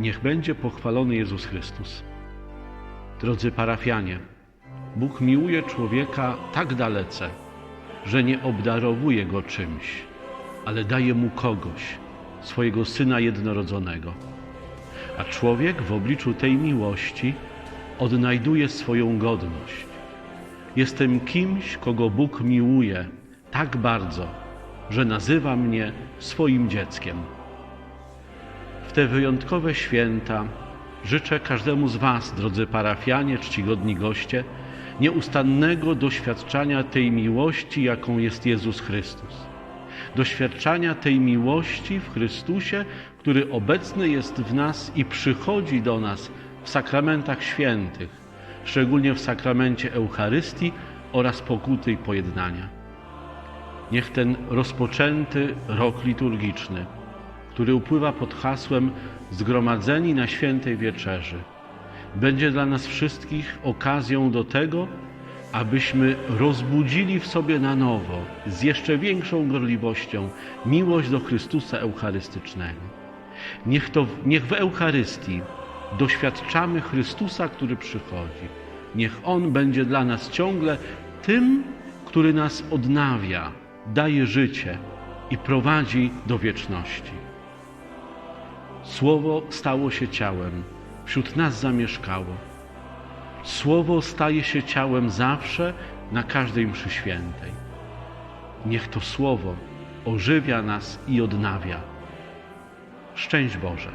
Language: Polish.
Niech będzie pochwalony Jezus Chrystus. Drodzy parafianie, Bóg miłuje człowieka tak dalece, że nie obdarowuje go czymś, ale daje mu kogoś, swojego syna jednorodzonego. A człowiek w obliczu tej miłości odnajduje swoją godność. Jestem kimś, kogo Bóg miłuje tak bardzo, że nazywa mnie swoim dzieckiem. W te wyjątkowe święta życzę każdemu z Was, drodzy parafianie, czcigodni goście, nieustannego doświadczania tej miłości, jaką jest Jezus Chrystus. Doświadczania tej miłości w Chrystusie, który obecny jest w nas i przychodzi do nas w sakramentach świętych, szczególnie w sakramencie Eucharystii oraz pokuty i pojednania. Niech ten rozpoczęty rok liturgiczny, który upływa pod hasłem Zgromadzeni na świętej wieczerzy, będzie dla nas wszystkich okazją do tego, abyśmy rozbudzili w sobie na nowo, z jeszcze większą gorliwością, miłość do Chrystusa Eucharystycznego. Niech, to, niech w Eucharystii doświadczamy Chrystusa, który przychodzi. Niech On będzie dla nas ciągle tym, który nas odnawia, daje życie i prowadzi do wieczności. Słowo stało się ciałem, wśród nas zamieszkało. Słowo staje się ciałem zawsze, na każdej mszy świętej. Niech to Słowo ożywia nas i odnawia. Szczęść Boże.